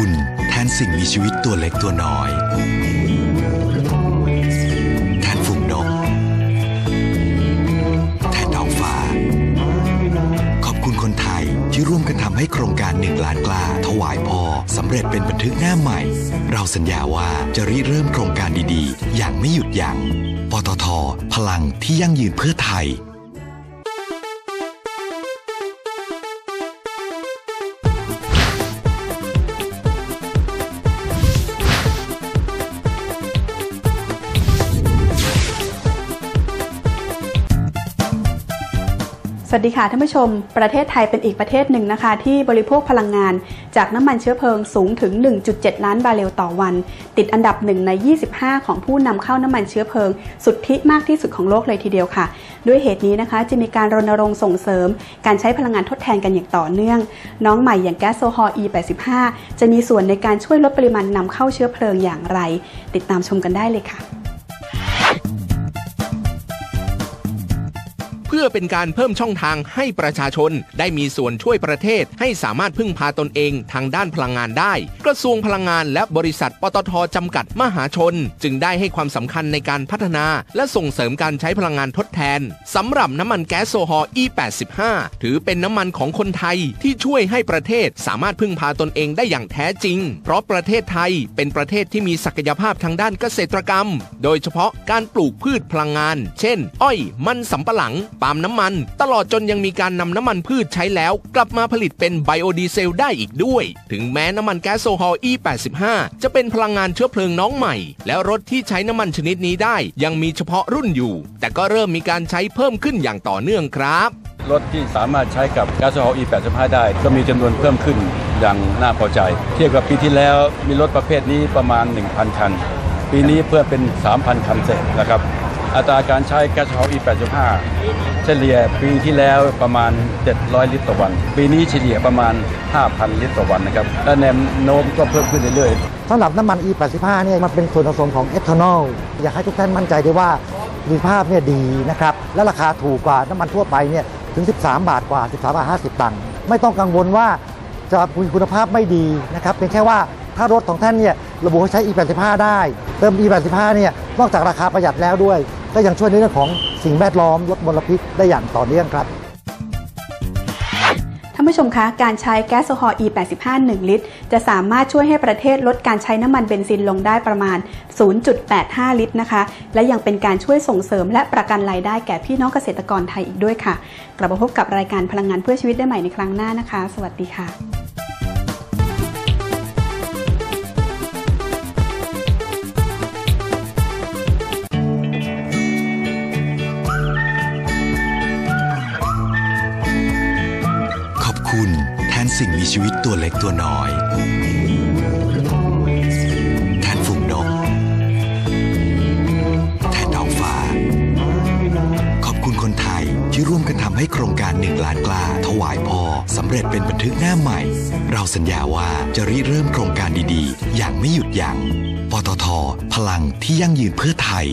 คุณแทนสิ่งมีชีวิตตัวเล็กตัวน้อย แทนฝูงนก แทนท้องฟ้า ขอบคุณคนไทยที่ร่วมกันทำให้โครงการหนึ่งล้านกล้า ถวายพ่อสำเร็จเป็นบันทึกหน้าใหม่ เราสัญญาว่าจะริเริ่มโครงการดีๆ อย่างไม่หยุดยัง้งปตท พลังที่ยั่งยืนเพื่อไทย วัสดีค่ะท่านผู้ชม ประเทศไทยเป็นอีกประเทศหนึ่งนะคะ ที่บริโภคพลังงาน จากน้ำมันเชื้อเพลิงสูงถึง 1.7 ล้านบาร์เรลต่อวัน ติดอันดับหนึ่งใน 25 ของผู้นำเข้าน้ำมันเชื้อเพลิง สุทธิมากที่สุดของโลกเลยทีเดียวค่ะ ด้วยเหตุนี้นะคะจะมีการรณรงค์ส่งเสริม การใช้พลังงานทดแทนกันอย่างต่อเนื่อง น้องใหม่อย่างแก๊สโซฮอล์ E85 จะมีส่วนในการช่วยลดปริมาณนำเข้าเชื้อเพลิงอย่างไร ติดตามชมกันได้เลยค่ะ พื่อเป็นการเพิ่มช่องทางให้ประชาชน ได้มีส่วนช่วยประเทศ ให้สามารถพึ่งพาตนเองทางด้านพลังงานได้ กระทรวงพลังงานและบริษัทปตทจำกัดมหาชน จึงได้ให้ความสำคัญในการพัฒนา และส่งเสริมการใช้พลังงานทดแทนสำหรับน้ำมันแก๊สโซฮอล์ E85 ถือเป็นน้ำมันของคนไทยที่ช่วยให้ประเทศสามารถพึ่งพาตนเองได้อย่างแท้จริง เพราะประเทศไทยเป็นประเทศที่มีศักยภาพทางด้านเกษตรกรรม โดยเฉพาะการปลูกพืชพลังงาน เช่น อ้อย มันสำปะหลังล์มน้ำมัน ตลอดจนยังมีการนำน้ำมันพืชใช้แล้ว กลับมาผลิตเป็นไบโอดีเซลได้อีกด้วย ถึงแม้น้ำมันแก๊สโซฮอล์ E85 จะเป็นพลังงานเชื้อเพลิงน้องใหม่ แล้วรถที่ใช้น้ำมันชนิดนี้ได้ ยังมีเฉพาะรุ่นอยู่ แต่ก็เริ่มมีการใช้เพิ่มขึ้นอย่างต่อเนื่องครับรถที่สามารถใช้กับก๊าซโซฮอล์ E85 ได้ ก็มีจำนวนเพิ่มขึ้นอย่างน่าพอใจ เทียบกับปีที่แล้วมีรถประเภทนี้ประมาณ 1,000 คัน ปีนี้เพิ่มเป็น 3,000 คันเศษนะครับ อัตราการใช้ก๊าซโซฮอล์ E85 เฉลี่ยปีที่แล้วประมาณ 700 ลิตรต่อวัน ปีนี้เฉลี่ยประมาณ 5,000 ลิตรต่อวันนะครับและแนวโน้มก็เพิ่มขึ้นเรื่อยๆสำหรับน้ำมัน E85 เนี่ยมันเป็นส่วนผสมของเอทานอลอยากให้ทุกท่านมั่นใจได้ว่าประสิทธิภาพเนี่ยดีนะครับและราคาถูกกว่าน้ำมันทั่วไปเนี่ยถึง 13 บาทกว่า 13 บาท 50 ตังค์ไม่ต้องกังวลว่าจะมีคุณภาพไม่ดีนะครับเพียงแค่ว่าถ้ารถของท่านเนี่ยระบุให้ใช้ E85 ได้ เติม E85 เนี่ยนอกจากราคาประหยัดแล้วด้วย ก็ยังช่วยในเรื่องของสิ่งแวดล้อมลดมลพิษได้อย่างต่อเนื่องครับท่านผู้ชมคะ การใช้แก๊สโซฮอล์ E85 1 ลิตร จะสามารถช่วยให้ประเทศลดการใช้น้ำมันเบนซินลงได้ประมาณ 0.85 ลิตรนะคะ และยังเป็นการช่วยส่งเสริมและประกันรายได้แก่พี่น้องเกษตรกรไทยอีกด้วยค่ะ กลับมาพบกับรายการพลังงานเพื่อชีวิตได้ใหม่ในครั้งหน้านะคะ สวัสดีค่ะ สิ่งมีชีวิตตัวเล็กตัวน้อยแทนฝูงนกแทนท้องฟ้า ขอบคุณคนไทยที่ร่วมกันทำให้โครงการหนึ่งล้านกล้า ถวายพ่อสำเร็จเป็นบันทึกหน้าใหม่ เราสัญญาว่าจะริเริ่มโครงการดีๆ อย่างไม่หยุดยัง้งปตท พลังที่ยั่งยืนเพื่อไทย